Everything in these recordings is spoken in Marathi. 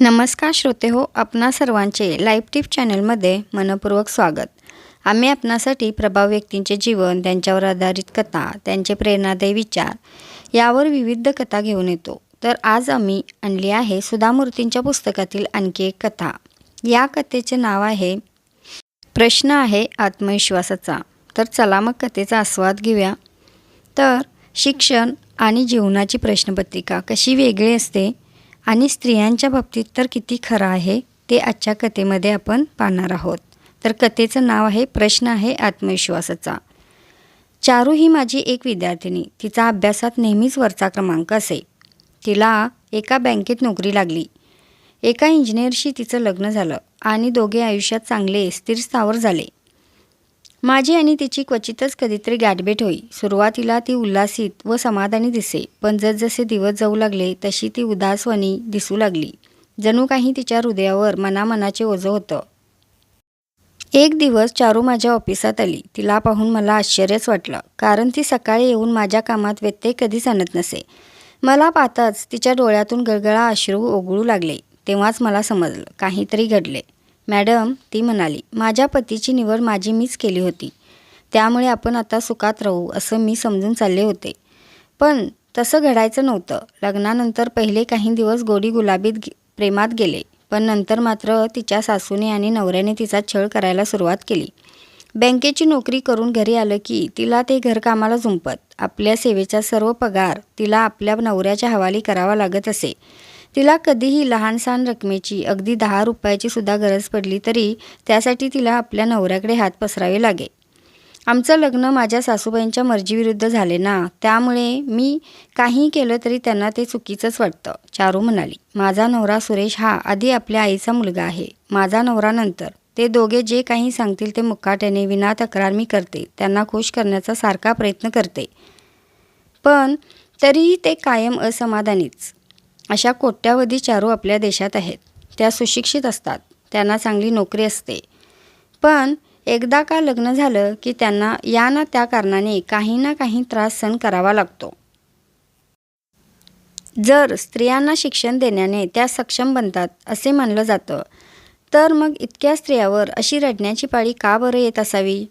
नमस्कार श्रोते हो आपणा सर्वांचे लाईफ टिप चॅनलमध्ये मनपूर्वक स्वागत. आम्ही आपणासाठी प्रभाव व्यक्तींचे जीवन त्यांच्यावर आधारित कथा त्यांचे प्रेरणादायी विचार यावर विविध कथा घेऊन येतो. तर आज आम्ही आणली आहे सुधामूर्तींच्या पुस्तकातील आणखी एक कथा. या कथेचे नाव आहे प्रश्न आहे आत्मविश्वासाचा. तर चला मग कथेचा आस्वाद घेऊया. तर शिक्षण आणि जीवनाची प्रश्नपत्रिका कशी वेगळी असते? आणि स्त्रियांच्या बाबतीत तर किती खरं आहे ते आजच्या कथेमध्ये आपण पाहणार आहोत. तर कथेचं नाव आहे प्रश्न आहे आत्मविश्वासाचा. चारू ही माझी एक विद्यार्थिनी. तिचा अभ्यासात नेहमीच वरचा क्रमांक असे. तिला एका बँकेत नोकरी लागली. एका इंजिनियरशी तिचं लग्न झालं आणि दोघे आयुष्यात चांगले स्थिर स्थावर झाले. माझी आणि तिची क्वचितच कधीतरी गाठभेट होई. सुरुवातीला ती उल्हासित व समाधानी दिसे पण जसजसे दिवस जाऊ लागले तशी ती उदासवणी दिसू लागली. जणू काही तिच्या हृदयावर मनामनाचे ओझं होतं. एक दिवस चारू माझ्या ऑफिसात आली. तिला पाहून मला आश्चर्यच वाटलं कारण ती सकाळी येऊन माझ्या कामात व्यत्यय कधीच आणत नसे. मला पाहताच तिच्या डोळ्यातून गळगळा अश्रू ओघळू लागले. तेव्हाच मला समजलं काहीतरी घडले. मॅडम ती म्हणाली माझ्या पतीची निवड माझी मीच केली होती. त्यामुळे आपण आता सुखात राहू असं मी समजून चालले होते. पण तसं घडायचं नव्हतं. लग्नानंतर पहिले काही दिवस गोडी गुलाबीत प्रेमात गेले. पण नंतर मात्र तिच्या सासूने आणि नवऱ्याने तिचा छळ करायला सुरुवात केली. बँकेची नोकरी करून घरी आलं की तिला ते घरकामाला झुंपत. आपल्या सेवेचा सर्व पगार तिला आपल्या नवऱ्याच्या हवाली करावा लागत असे. तिला कधीही लहानसहान रकमेची अगदी दहा रुपयाची सुद्धा गरज पडली तरी त्यासाठी तिला आपल्या नवऱ्याकडे हात पसरावे लागे. आमचं लग्न माझ्या सासूबाईंच्या मर्जीविरुद्ध झाले ना त्यामुळे मी काही केलं तरी त्यांना ते चुकीचंच वाटतं चारू म्हणाली. माझा नवरा सुरेश हा आधी आपल्या आईचा मुलगा आहे. माझा नवरा नंतर. ते दोघे जे काही सांगतील ते मुक्काट्याने विना तक्रार मी करते. त्यांना खुश करण्याचा सारखा प्रयत्न करते. पण तरीही ते कायम असमाधानीच. अशा कोट्यावधी चारू आपल्या देशात आहेत. त्या सुशिक्षित असतात. त्यांना चांगली नोकरी असते. पण एकदा का लग्न झालं की त्यांना या ना त्या कारणाने काही ना काही त्रास सहन करावा लागतो. जर स्त्रियांना शिक्षण देण्याने त्या सक्षम बनतात असे मानलं जातं तर मग इतक्या स्त्रियावर अशी रडण्याची पाळी का बरं येत असावी?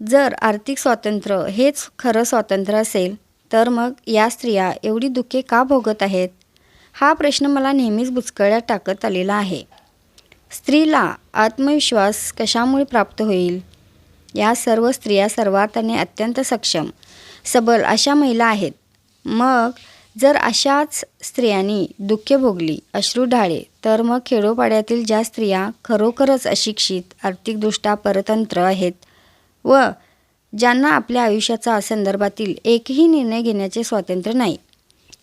जर आर्थिक स्वातंत्र्य हेच खरं स्वातंत्र्य असेल तर मग या स्त्रिया एवढी दुःखे का भोगत आहेत? हा प्रश्न मला नेहमीच बुचकळ्यात टाकत आलेला आहे. स्त्रीला आत्मविश्वास कशामुळे प्राप्त होईल? या सर्व स्त्रिया सर्वात आणि अत्यंत सक्षम सबल अशा महिला आहेत. मग जर अशाच स्त्रियांनी दुःखे भोगली अश्रू ढाळे तर मग खेडोपाड्यातील ज्या स्त्रिया खरोखरच अशिक्षित आर्थिकदृष्ट्या परतंत्र आहेत व ज्यांना आपल्या आयुष्याचा संदर्भातील एकही निर्णय घेण्याचे स्वातंत्र्य नाही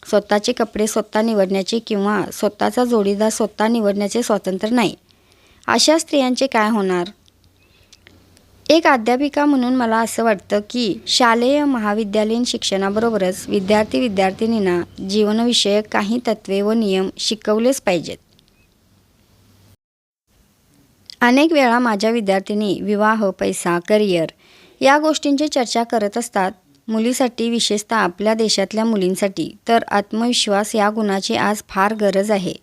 स्वतःचे कपडे स्वतः निवडण्याचे किंवा स्वतःचा जोडीदार स्वतः निवडण्याचे स्वातंत्र्य नाही. अशा स्त्रियांचे काय होणार? एक अध्यापिका म्हणून मला असं वाटतं की शालेय महाविद्यालयीन शिक्षणाबरोबरच विद्यार्थी विद्यार्थिनींना जीवनविषयक काही तत्त्वे व नियम शिकवलेच पाहिजेत. अनेक वेळा माझ्या विद्यार्थिनी विवाह पैसा करिअर या गोष्टींची चर्चा करत असतात. मुलीसाठी विशेषतः आपल्या देशातल्या मुलींसाठी तर आत्मविश्वास या गुणाची आज फार गरज आहे.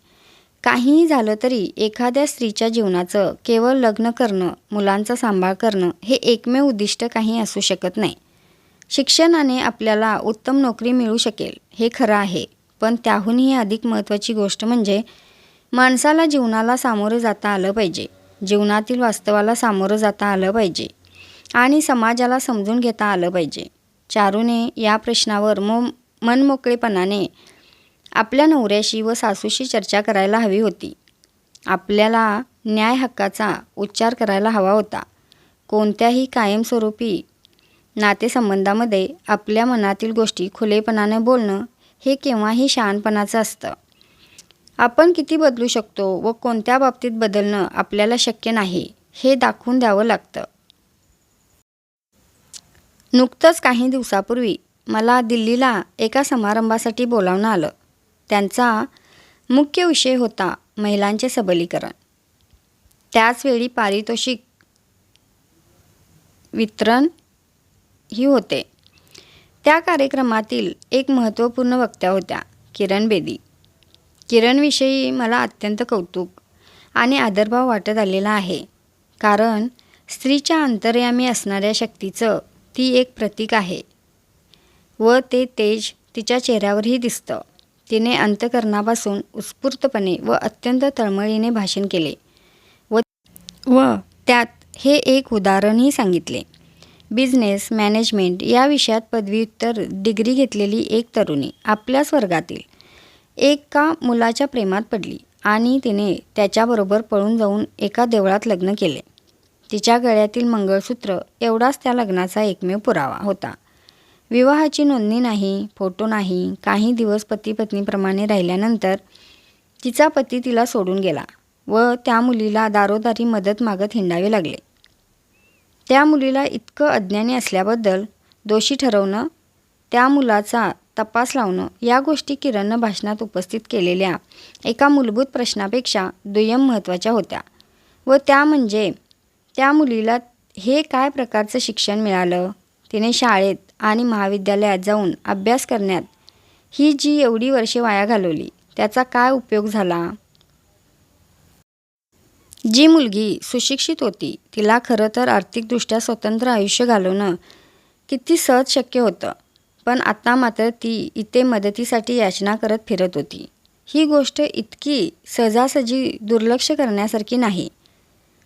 काहीही झालं तरी एखाद्या स्त्रीच्या जीवनाचं केवळ लग्न करणं मुलांचा सांभाळ करणं हे एकमेव उद्दिष्ट काही असू शकत नाही. शिक्षणाने आपल्याला उत्तम नोकरी मिळू शकेल हे खरं आहे. पण त्याहूनही अधिक महत्त्वाची गोष्ट म्हणजे माणसाला जीवनाला सामोरं जाता आलं पाहिजे. जीवनातील वास्तवाला सामोरं जाता आलं पाहिजे. आणि समाजाला समजून घेता आलं पाहिजे. चारूने या प्रश्नावर मो मनमोकळेपणाने आपल्या नवऱ्याशी व सासूशी चर्चा करायला हवी होती. आपल्याला न्याय हक्काचा उच्चार करायला हवा होता. कोणत्याही कायमस्वरूपी नातेसंबंधामध्ये आपल्या मनातील गोष्टी खुलेपणाने बोलणं हे केव्हाही शहाणपणाचं असतं. आपण किती बदलू शकतो व कोणत्या बाबतीत बदलणं आपल्याला शक्य नाही हे दाखवून द्यावं लागतं. नुकतंच काही दिवसापूर्वी मला दिल्लीला एका समारंभासाठी बोलावणं आलं. त्यांचा मुख्य विषय होता महिलांचे सबलीकरण. त्याचवेळी पारितोषिक वितरण ही होते. त्या कार्यक्रमातील एक महत्त्वपूर्ण वक्त्या होत्या किरण बेदी. किरणविषयी मला अत्यंत कौतुक आणि आदरभाव वाटत आलेला आहे. कारण स्त्रीच्या अंतर्यामी असणाऱ्या शक्तीचं ती एक प्रतीक आहे. व ते तेज तिच्या चेहऱ्यावरही दिसतं. तिने अंतकरणापासून उत्स्फूर्तपणे व अत्यंत तळमळीने भाषण केले. व व त्यात हे एक उदाहरणही सांगितले. बिझनेस मॅनेजमेंट या विषयात पदव्युत्तर डिग्री घेतलेली एक तरुणी आपल्याच वर्गातील. एका मुलाच्या प्रेमात पडली आणि तिने त्याच्याबरोबर पळून जाऊन एका देवळात लग्न केले. तिच्या गळ्यातील मंगळसूत्र एवढाच त्या लग्नाचा एकमेव पुरावा होता. विवाहाची नोंदणी नाही फोटो नाही काही दिवस पती पत्नीप्रमाणे राहिल्यानंतर तिचा पती तिला सोडून गेला व त्या मुलीला दारोदारी मदत मागत हिंडावे लागले. त्या मुलीला इतकं अज्ञानी असल्याबद्दल दोषी ठरवणं त्या मुलाचा तपास लावणं या गोष्टी किरणनं भाषणात उपस्थित केलेल्या एका मूलभूत प्रश्नापेक्षा दुय्यम महत्त्वाच्या होत्या व त्या म्हणजे त्या मुलीला हे काय प्रकारचं शिक्षण मिळालं? तिने शाळेत आणि महाविद्यालयात जाऊन अभ्यास करण्यात ही जी एवढी वर्षे वाया घालवली त्याचा काय उपयोग झाला? जी मुलगी सुशिक्षित होती तिला खरं तर आर्थिकदृष्ट्या स्वतंत्र आयुष्य घालवणं किती सहज शक्य होतं पण आता मात्र ती इथे मदतीसाठी याचना करत फिरत होती. ही गोष्ट इतकी सहजासहजी दुर्लक्ष करण्यासारखी नाही.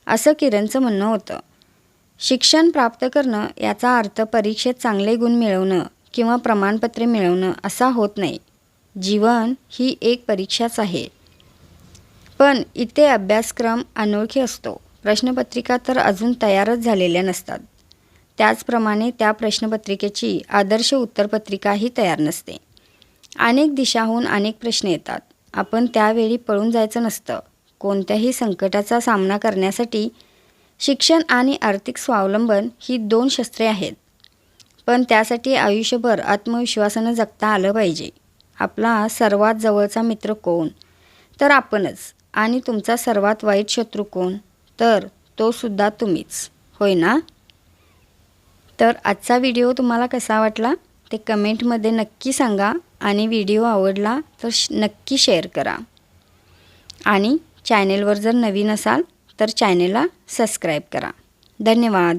असं किरणचं म्हणणं होतं. शिक्षण प्राप्त करणं याचा अर्थ परीक्षेत चांगले गुण मिळवणं किंवा प्रमाणपत्रे मिळवणं असा होत नाही. जीवन ही एक परीक्षाच आहे. पण इथे अभ्यासक्रम अनोळखी असतो. प्रश्नपत्रिका तर अजून तयारच झालेल्या नसतात. त्याचप्रमाणे त्या प्रश्नपत्रिकेची आदर्श उत्तरपत्रिकाही तयार नसते. अनेक दिशाहून अनेक प्रश्न येतात. आपण त्यावेळी पळून जायचं नसतं. कोणत्याही संकटाचा सामना करण्यासाठी शिक्षण आणि आर्थिक स्वावलंबन ही दोन शस्त्रे आहेत. पण त्यासाठी आयुष्यभर आत्मविश्वासानं जगता आलं पाहिजे. आपला सर्वात जवळचा मित्र कोण? तर आपणच. आणि तुमचा सर्वात वाईट शत्रू कोण? तर तो सुद्धा तुम्हीच. होय ना? तर आजचा व्हिडिओ तुम्हाला कसा वाटला? ते कमेंटमध्ये नक्की सांगा. आणि व्हिडिओ आवडला तर श नक्की शेअर करा. आणि चॅनेलवर जर नवीन असाल तर चॅनेलला सबस्क्राईब करा. धन्यवाद.